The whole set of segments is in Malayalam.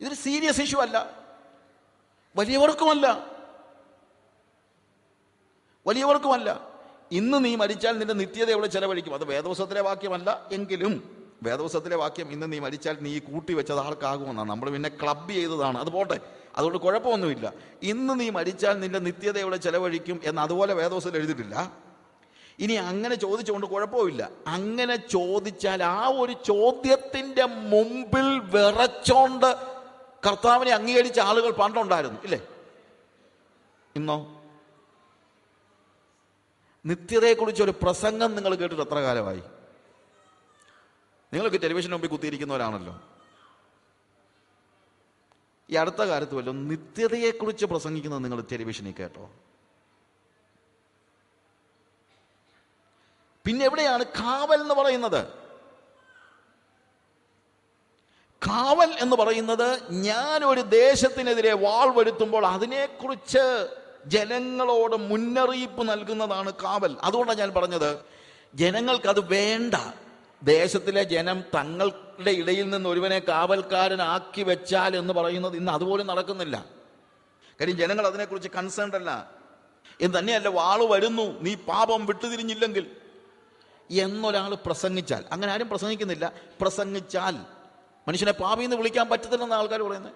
ഇതൊരു സീരിയസ് ഇഷ്യൂ അല്ല. വലിയവർക്കുമല്ല. വലിയവർക്കുമല്ല. ഇന്ന് നീ മരിച്ചാൽ നിന്റെ നിത്യത എവിടെ ചെലവഴിക്കും? അത് വേദവസത്തിലെ വാക്യമല്ല എങ്കിലും വേദവസത്തിലെ വാക്യം ഇന്ന് നീ മരിച്ചാൽ നീ കൂട്ടി വെച്ചത് ആൾക്കാകുമെന്നാണ് നമ്മൾ പിന്നെ ക്ലബ് ചെയ്തതാണ്. അത് പോട്ടെ. അതുകൊണ്ട് കുഴപ്പമൊന്നുമില്ല. ഇന്ന് നീ മരിച്ചാൽ നിന്റെ നിത്യത എവിടെ ചെലവഴിക്കും എന്ന് അതുപോലെ വേദവസത്തിൽ എഴുതിയിട്ടില്ല. ഇനി അങ്ങനെ ചോദിച്ചുകൊണ്ട് കുഴപ്പമില്ല. അങ്ങനെ ചോദിച്ചാൽ ആ ഒരു ചോദ്യത്തിന്റെ മുമ്പിൽ വിറച്ചോണ്ട് കർത്താവിനെ അംഗീകരിച്ച ആളുകൾ പണ്ടുണ്ടായിരുന്നു ഇല്ലേ? ഇന്നോ? നിത്യതയെക്കുറിച്ച് ഒരു പ്രസംഗം നിങ്ങൾ കേട്ടിട്ട് എത്ര കാലമായി? നിങ്ങൾക്ക് ടെലിവിഷൻ മുമ്പിൽ കുത്തിയിരിക്കുന്നവരാണല്ലോ. ഈ അടുത്ത കാലത്ത് വല്ലതും നിത്യതയെക്കുറിച്ച് പ്രസംഗിക്കുന്നത് നിങ്ങൾ ടെലിവിഷനിൽ കേട്ടോ? പിന്നെ എവിടെയാണ് കാവൽ എന്ന് പറയുന്നത്? കാവൽ എന്ന് പറയുന്നത് ഞാൻ ഒരു ദേശത്തിനെതിരെ വാൾ വരുത്തുമ്പോൾ അതിനെക്കുറിച്ച് ജനങ്ങളോട് മുന്നറിയിപ്പ് നൽകുന്നതാണ് കാവൽ. അതുകൊണ്ടാണ് ഞാൻ പറഞ്ഞത് ജനങ്ങൾക്കത് വേണ്ട. ദേശത്തിലെ ജനം തങ്ങളുടെ ഇടയിൽ നിന്ന് ഒരുവനെ കാവൽക്കാരനാക്കി വെച്ചാൽ എന്ന് പറയുന്നത് ഇന്ന് അതുപോലും നടക്കുന്നില്ല. കാര്യം ജനങ്ങൾ അതിനെക്കുറിച്ച് കൺസേൺഡ് അല്ല. എന്ന് തന്നെയല്ല വാൾ വരുന്നു നീ പാപം വിട്ടുതിരിഞ്ഞില്ലെങ്കിൽ. എന്നൊരാൾ പ്രസംഗിച്ചാൽ അങ്ങനെ ആരും പ്രസംഗിക്കുന്നില്ല. പ്രസംഗിച്ചാൽ മനുഷ്യനെ പാപി എന്ന് വിളിക്കാൻ പറ്റത്തില്ലെന്ന് ആൾക്കാർ പറയുന്നത്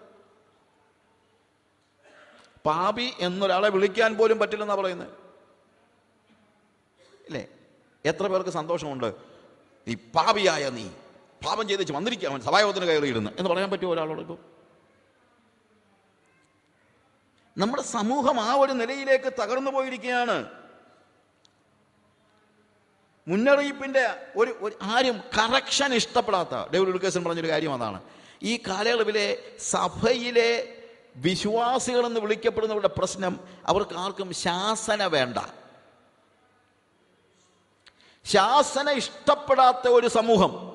പാപി എന്നൊരാളെ വിളിക്കാൻ പോലും പറ്റില്ലെന്നാണ് പറയുന്നത് ഇല്ലേ? എത്ര പേർക്ക് സന്തോഷമുണ്ട്? നീ പാപിയായ നീ. പാപം ചെയ്ത് വന്നിരിക്കാൻ സഭായോഗത്തിന് കയറിയിടുന്നു എന്ന് പറയാൻ പറ്റുമോ ഒരാളോട് ഇപ്പം? നമ്മുടെ സമൂഹം ആ ഒരു നിലയിലേക്ക് തകർന്നു പോയിരിക്കുകയാണ്. മുന്നറിയിപ്പിന്റെ ഒരു ഒരു ആരും കറക്ഷൻ ഇഷ്ടപ്പെടാത്ത ഡേവിഡ് ലുക്കേസൻ പറഞ്ഞൊരു കാര്യം അതാണ്. ഈ കാലയളവിലെ സഭയിലെ വിശ്വാസികൾ എന്ന് വിളിക്കപ്പെടുന്നവരുടെ പ്രശ്നം അവർക്ക് ആർക്കും ശാസന വേണ്ട. ശാസന ഇഷ്ടപ്പെടാത്ത ഒരു സമൂഹം.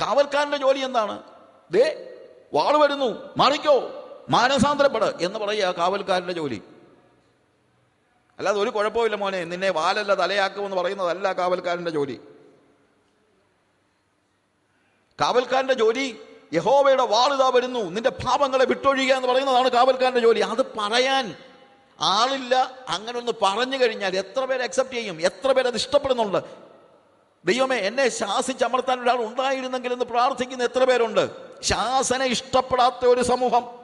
കാവൽക്കാരന്റെ ജോലി എന്താണ്? ദേ വാൾ വരുന്നു മാറിക്കോ മാനസാന്തരപ്പെട് എന്ന് പറയുക കാവൽക്കാരന്റെ ജോലി. അല്ലാതെ ഒരു കുഴപ്പമില്ല മോനെ. നിന്നെ വാലല്ല തലയാക്കുമെന്ന് പറയുന്നതല്ല കാവൽക്കാരന്റെ ജോലി. കാവൽക്കാരന്റെ ജോലി യഹോവയുടെ വാളിതാ വരുന്നു. നിന്റെ പാപങ്ങളെ വിട്ടൊഴിയുക എന്ന് പറയുന്നതാണ് കാവൽക്കാരന്റെ ജോലി. അത് പറയാൻ ആളില്ല. അങ്ങനെ ഒന്ന് പറഞ്ഞു കഴിഞ്ഞാൽ എത്ര പേര് അക്സെപ്റ്റ് ചെയ്യും? എത്ര പേര് ഇഷ്ടപ്പെടുന്നുണ്ട്? ദൈവമേ എന്നെ ശാസിച്ചമർത്താൻ ഒരാൾ ഉണ്ടായിരുന്നെങ്കിൽ എന്ന് പ്രാർത്ഥിക്കുന്ന എത്ര പേരുണ്ട്? ശാസന ഇഷ്ടപ്പെടാത്ത ഒരു സമൂഹം.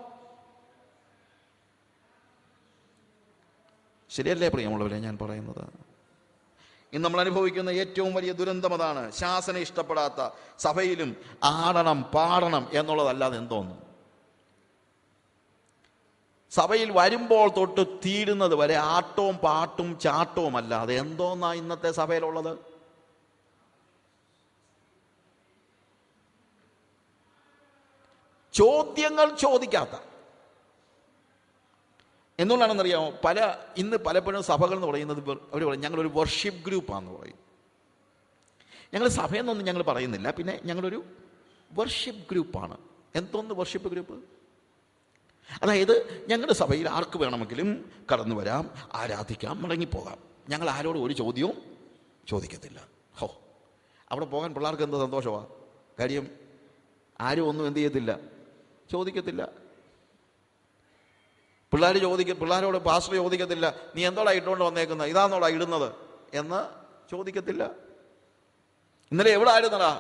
ശരിയല്ലേ പ്രിയമുള്ളവരെ ഞാൻ പറയുന്നത്? ഇന്ന് നമ്മൾ അനുഭവിക്കുന്ന ഏറ്റവും വലിയ ദുരന്തം അതാണ്. ശാസന ഇഷ്ടപ്പെടാത്ത സഭയിലും ആടണം പാടണം എന്നുള്ളതല്ലാതെ എന്തോന്നു സഭയിൽ വരുമ്പോൾ തൊട്ട് തീരുന്നത് വരെ ആട്ടവും പാട്ടും ചാട്ടവും അല്ലാതെ എന്തോന്നാ ഇന്നത്തെ സഭയിലുള്ളത്? ചോദ്യങ്ങൾ ചോദിക്കാത്ത എന്തുകൊണ്ടാണെന്നറിയാമോ പല ഇന്ന് പലപ്പോഴും സഭകൾ എന്ന് പറയുന്നത് അവർ പറയും ഞങ്ങളൊരു വർഷിപ്പ് ഗ്രൂപ്പാന്ന് പറയും. ഞങ്ങൾ സഭയെന്നൊന്നും ഞങ്ങൾ പറയുന്നില്ല പിന്നെ ഞങ്ങളൊരു വർഷിപ്പ് ഗ്രൂപ്പാണ് എന്തോന്ന് വർഷിപ്പ് ഗ്രൂപ്പ് അതായത് ഞങ്ങളുടെ സഭയിൽ ആർക്ക് വേണമെങ്കിലും കടന്നു വരാം ആരാധിക്കാം മടങ്ങിപ്പോകാം. ഞങ്ങൾ ആരോടും ഒരു ചോദ്യവും ചോദിക്കത്തില്ല. ഹോ. അവിടെ പോകാൻ പിള്ളേർക്ക് എന്ത് സന്തോഷമാണ് കാര്യം ആരും ഒന്നും എന്ത് ചെയ്യത്തില്ല. ചോദിക്കത്തില്ല. പിള്ളേർ ചോദിക്ക പിള്ളേരോട് പാസ്റ്റർ ചോദിക്കത്തില്ല നീ എന്തോടാ ഇട്ടുകൊണ്ട് വന്നേക്കുന്നത് ഇതാന്നോടാ ഇടുന്നത്? എന്ന് ചോദിക്കത്തില്ല. ഇന്നലെ എവിടെ ആയിരുന്നടാ?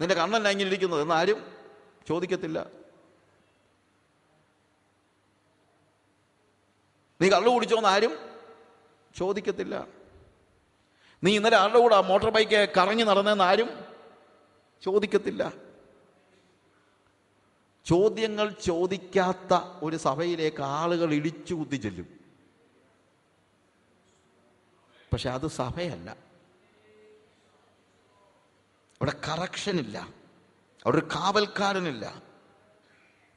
നിന്റെ കണ്ണല്ല എന്നാരും എന്ന് ആരും ചോദിക്കത്തില്ല. നീ കള്ളു കുടിച്ചോന്ന് ആരും ചോദിക്കത്തില്ല. നീ ഇന്നലെ ആരുടെ കൂടെ മോട്ടോർ ബൈക്ക് കറങ്ങി നടന്നെന്ന് ആരും ചോദിക്കത്തില്ല. ചോദ്യങ്ങൾ ചോദിക്കാത്ത ഒരു സഭയിലേക്ക് ആളുകൾ ഇടിച്ചു കുത്തി ചെല്ലും. പക്ഷെ അത് സഭയല്ല. അവിടെ കറക്ഷൻ ഇല്ല. അവിടെ ഒരു കാവൽക്കാരനില്ല.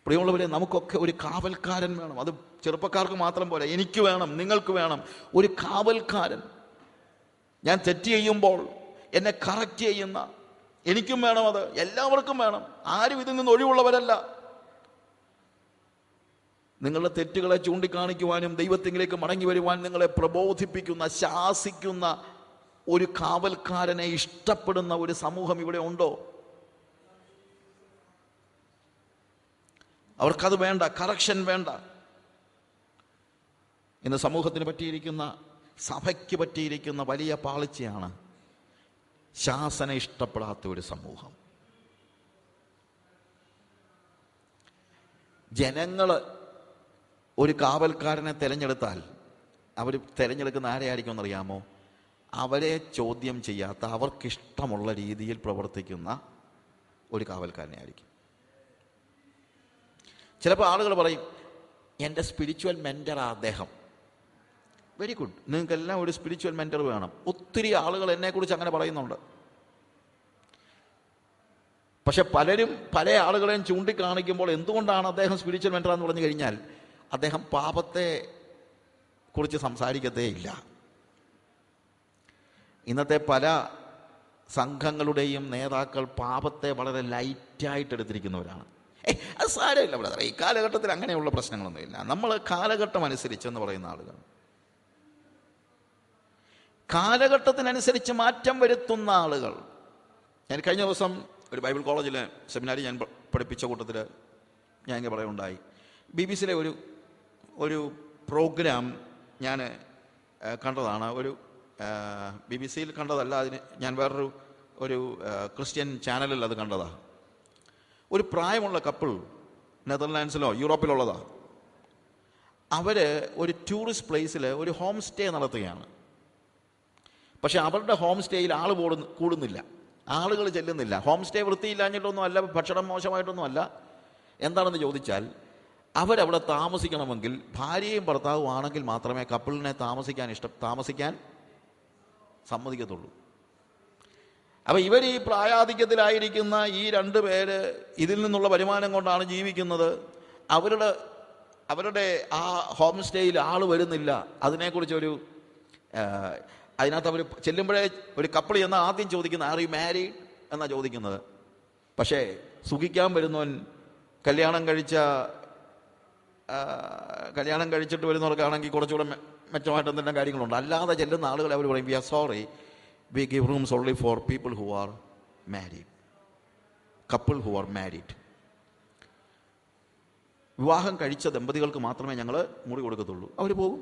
പ്രിയമുള്ളവരെ നമുക്കൊക്കെ ഒരു കാവൽക്കാരൻ വേണം. അത് ചെറുപ്പക്കാർക്ക് മാത്രം പോലെ എനിക്ക് വേണം നിങ്ങൾക്ക് വേണം. ഒരു കാവൽക്കാരൻ. ഞാൻ തെറ്റ് ചെയ്യുമ്പോൾ എന്നെ കറക്റ്റ് ചെയ്യുന്ന എനിക്കും വേണം അത്. എല്ലാവർക്കും വേണം. ആരും ഇതിൽ നിന്ന് ഒഴിവുള്ളവരല്ല. നിങ്ങളുടെ തെറ്റുകളെ ചൂണ്ടിക്കാണിക്കുവാനും ദൈവത്തിങ്കിലേക്ക് മടങ്ങി വരുവാൻ നിങ്ങളെ പ്രബോധിപ്പിക്കുന്ന ശാസിക്കുന്ന ഒരു കാവൽക്കാരനെ ഇഷ്ടപ്പെടുന്ന ഒരു സമൂഹം ഇവിടെ ഉണ്ടോ? അവർക്കത് വേണ്ട കറക്ഷൻ വേണ്ട. ഇന്ന് സമൂഹത്തിന് പറ്റിയിരിക്കുന്ന സഭയ്ക്ക് പറ്റിയിരിക്കുന്ന വലിയ പാളിച്ചയാണ് ശാസന ഇഷ്ടപ്പെടാത്ത ഒരു സമൂഹം. ജനങ്ങൾ ഒരു കാവൽക്കാരനെ തിരഞ്ഞെടുത്താൽ അവർ തിരഞ്ഞെടുക്കുന്ന ആരെയായിരിക്കും എന്നറിയാമോ? അവരെ ചോദ്യം ചെയ്യാത്ത അവർക്കിഷ്ടമുള്ള രീതിയിൽ പ്രവർത്തിക്കുന്ന ഒരു കാവൽക്കാരനെ ആയിരിക്കും ചിലപ്പോൾ ആളുകൾ പറയും എന്റെ സ്പിരിച്വൽ മെന്ററാ അദ്ദേഹം. വെരി ഗുഡ് നിങ്ങൾക്കെല്ലാം ഒരു സ്പിരിച്വൽ മെന്റർ വേണം. ഒത്തിരി ആളുകൾ എന്നെക്കുറിച്ച് അങ്ങനെ പറയുന്നുണ്ട്. പക്ഷെ പലരും പല ആളുകളെയും ചൂണ്ടിക്കാണിക്കുമ്പോൾ എന്തുകൊണ്ടാണ് അദ്ദേഹം സ്പിരിച്വൽ മെന്റർ എന്ന് പറഞ്ഞു കഴിഞ്ഞാൽ അദ്ദേഹം പാപത്തെ കുറിച്ച് സംസാരിക്കത്തേയില്ല ഇന്നത്തെ പല സംഘങ്ങളുടെയും നേതാക്കൾ പാപത്തെ വളരെ ലൈറ്റായിട്ട് എടുത്തിരിക്കുന്നവരാണ്. അത് സാരമില്ല ബ്രദർ ഈ കാലഘട്ടത്തിൽ അങ്ങനെയുള്ള പ്രശ്നങ്ങളൊന്നുമില്ല നമ്മൾ കാലഘട്ടം അനുസരിച്ച് എന്ന് പറയുന്ന ആളുകൾ. കാലഘട്ടത്തിനനുസരിച്ച് മാറ്റം വരുത്തുന്ന ആളുകൾ. ഞാൻ കഴിഞ്ഞ ദിവസം ഒരു ബൈബിൾ കോളേജിലെ സെമിനാരി ഞാൻ പഠിപ്പിച്ച കൂട്ടത്തിൽ ഞാൻ ഇങ്ങനെ പറയുണ്ടായി ബി ബി സിയിലെ ഒരു ഒരു പ്രോഗ്രാം ഞാൻ കണ്ടതാണ്. ഒരു ബി ബി സിയിൽ കണ്ടതല്ല അതിന് ഞാൻ വേറൊരു ഒരു ക്രിസ്ത്യൻ ചാനലിൽ അത് കണ്ടതാണ് ഒരു പ്രായമുള്ള കപ്പിൾ നെതർലാൻഡ്സിലോ യൂറോപ്പിലുള്ളതാ. അവർ ഒരു ടൂറിസ്റ്റ് പ്ലേസിൽ ഒരു ഹോം സ്റ്റേ നടത്തുകയാണ്. പക്ഷേ അവരുടെ ഹോം സ്റ്റേയിൽ ആൾ കൂടു കൂടുന്നില്ല. ആളുകൾ ചെല്ലുന്നില്ല. ഹോം സ്റ്റേ വൃത്തിയില്ലാഞ്ഞിട്ടൊന്നും അല്ല ഭക്ഷണം മോശമായിട്ടൊന്നും അല്ല എന്താണെന്ന് ചോദിച്ചാൽ അവരവിടെ താമസിക്കണമെങ്കിൽ ഭാര്യയും ഭർത്താവും ആണെങ്കിൽ മാത്രമേ കപ്പിളിനെ താമസിക്കാൻ ഇഷ്ടം താമസിക്കാൻ സമ്മതിക്കത്തുള്ളൂ. അപ്പം ഇവർ ഈ പ്രായാധിക്യത്തിലായിരിക്കുന്ന ഈ രണ്ട് പേര് ഇതിൽ നിന്നുള്ള വരുമാനം കൊണ്ടാണ് ജീവിക്കുന്നത്. അവരുടെ അവരുടെ ആ ഹോം സ്റ്റേയിൽ ആൾ വരുന്നില്ല. അതിനെക്കുറിച്ചൊരു അതിനകത്ത് അവർ ചെല്ലുമ്പോഴേ ഒരു കപ്പിൾ എന്ന ആദ്യം ചോദിക്കുന്നത് ആർ യു മാരീഡ് എന്നാണ് ചോദിക്കുന്നത്. പക്ഷേ സുഖിക്കാൻ വരുന്നവൻ കല്യാണം കഴിച്ച കല്യാണം കഴിച്ചിട്ട് വരുന്നവർക്കാണെങ്കിൽ കുറച്ചുകൂടെ മെച്ചമായിട്ട് എന്തെല്ലാം കാര്യങ്ങളുണ്ട്. അല്ലാതെ ചെല്ലുന്ന ആളുകൾ അവർ പറയും we are sorry we give rooms only for people who are married couple who are married വിവാഹം കഴിച്ച ദമ്പതികൾക്ക് മാത്രമേ ഞങ്ങൾ മുറി കൊടുക്കത്തുള്ളൂ. അവർ പോകും.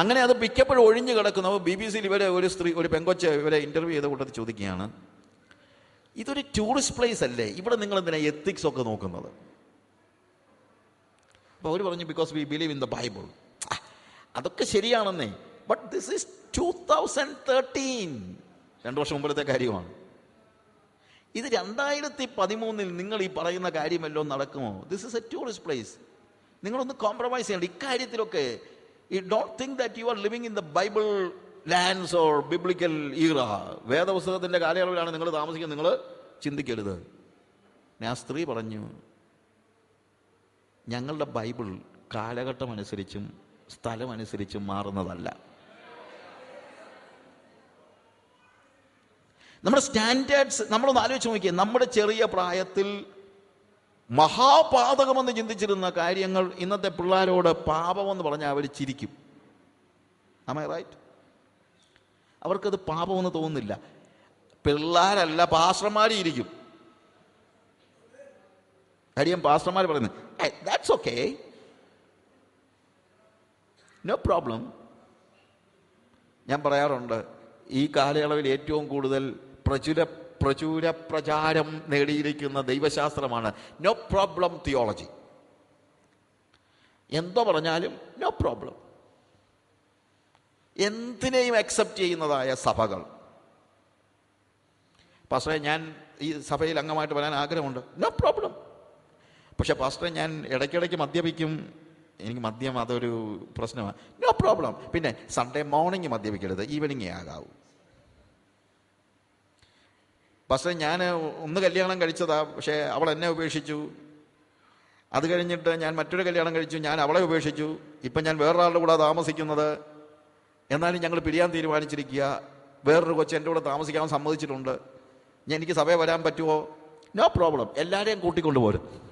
അങ്ങനെ അത് മിക്കപ്പോഴും ഒഴിഞ്ഞു കിടക്കുന്ന ബി ബി സിയിൽ ഇവരെ ഒരു സ്ത്രീ ഒരു പെങ്കൊച്ച ഇവരെ ഇന്റർവ്യൂ ചെയ്ത കൂട്ടത്തിൽ ചോദിക്കുകയാണ് ഇതൊരു ടൂറിസ്റ്റ് പ്ലേസ് അല്ലേ? ഇവിടെ നിങ്ങൾ എന്തിനാ എത്തിക്സ് ഒക്കെ നോക്കുന്നത്? അപ്പോൾ അവർ പറഞ്ഞു because we believe in the Bible അതൊക്കെ ശരിയാണെന്നേ. But this is two thousand thirteen രണ്ട് വർഷം മുമ്പിലത്തെ കാര്യമാണ്. ഇത് രണ്ടായിരത്തി പതിമൂന്നിൽ നിങ്ങൾ ഈ പറയുന്ന കാര്യമല്ലോ നടക്കുമോ? This is a tourist place നിങ്ങളൊന്ന് കോംപ്രമൈസ് ചെയ്യണം. ഇക്കാര്യത്തിലൊക്കെ ഈ don't think that you are living in the Bible lands or biblical era വേദപുസ്തകത്തിന്റെ കാലയളവിലാണ് നിങ്ങൾ താമസിക്കുന്നത്. നിങ്ങൾ ചിന്തിക്കരുത്. ഞാൻ സ്ത്രീ പറഞ്ഞു ഞങ്ങളുടെ ബൈബിൾ കാലഘട്ടം അനുസരിച്ചും സ്ഥലമനുസരിച്ചും മാറുന്നതല്ല. നമ്മുടെ സ്റ്റാൻഡേർഡ്സ് നമ്മളൊന്ന് ആലോചിച്ച് നോക്കിയേ നമ്മുടെ ചെറിയ പ്രായത്തിൽ മഹാപാതകമെന്ന് ചിന്തിച്ചിരുന്ന കാര്യങ്ങൾ ഇന്നത്തെ പിള്ളേരോട് പാപമെന്ന് പറഞ്ഞാൽ അവർ ചിരിക്കും. ആമേ റൈറ്റ് അവർക്കത് പാപമെന്ന് തോന്നുന്നില്ല. പിള്ളേരല്ല പാസ്റ്റർമാരും ഇരിക്കും കാര്യം പാസ്റ്റർമാർ പറയുന്നത് ദാറ്റ്സ് ഓക്കെ നോ പ്രോബ്ലം ഞാൻ പറയാറുണ്ട് ഈ കാലയളവിൽ ഏറ്റവും കൂടുതൽ പ്രചുര പ്രചുര പ്രചാരം നേടിയിരിക്കുന്ന ദൈവശാസ്ത്രമാണ് നോ പ്രോബ്ലം തിയോളജി എന്തോ പറഞ്ഞാലും നോ പ്രോബ്ലം എന്തിനേയും അക്സെപ്റ്റ് ചെയ്യുന്നതായ സഭകൾ. പക്ഷേ ഞാൻ ഈ സഭയിൽ അംഗമായിട്ട് വരാൻ ആഗ്രഹമുണ്ട്. നോ പ്രോബ്ലം പക്ഷെ പാസ്റ്റർ ഞാൻ ഇടയ്ക്കിടയ്ക്ക് മദ്യപിക്കും. എനിക്ക് മദ്യം അതൊരു പ്രശ്നമാണ് നോ പ്രോബ്ലം പിന്നെ സൺഡേ മോർണിംഗ് മദ്യപിക്കരുത്. ഈവനിങ്ങേ ആകാവൂ. പക്ഷേ ഞാൻ ഒന്ന് കല്യാണം കഴിച്ചതാ. പക്ഷേ അവൾ എന്നെ ഉപേക്ഷിച്ചു. അത് കഴിഞ്ഞിട്ട് ഞാൻ മറ്റൊരു കല്യാണം കഴിച്ചു. ഞാൻ അവളെ ഉപേക്ഷിച്ചു. ഇപ്പം ഞാൻ വേറൊരാളുടെ കൂടെ താമസിക്കുന്നത്. എന്നാലും ഞങ്ങൾ പിരിയാൻ തീരുമാനിച്ചിരിക്കുക. വേറൊരു കൊച്ചു എന്റെ കൂടെ താമസിക്കാൻ സമ്മതിച്ചിട്ടുണ്ട്. എനിക്ക് സഭയെ വരാൻ പറ്റുമോ? നോ പ്രോബ്ലം എല്ലാവരെയും കൂട്ടിക്കൊണ്ടുപോരും